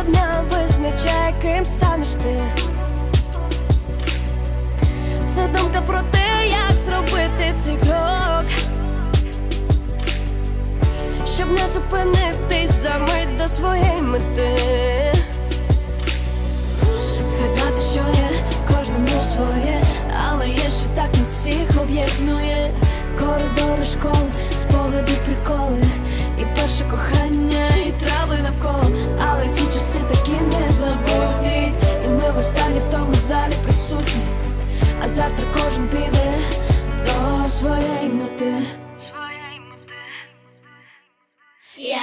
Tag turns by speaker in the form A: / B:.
A: Одна визначає, ким станеш ти. Це думка про те, як зробити цей крок, щоб не зупинитись за мить до своєї мети. Згадати, що є кожному своє, але є, що так нас всіх об'єднує. Коридори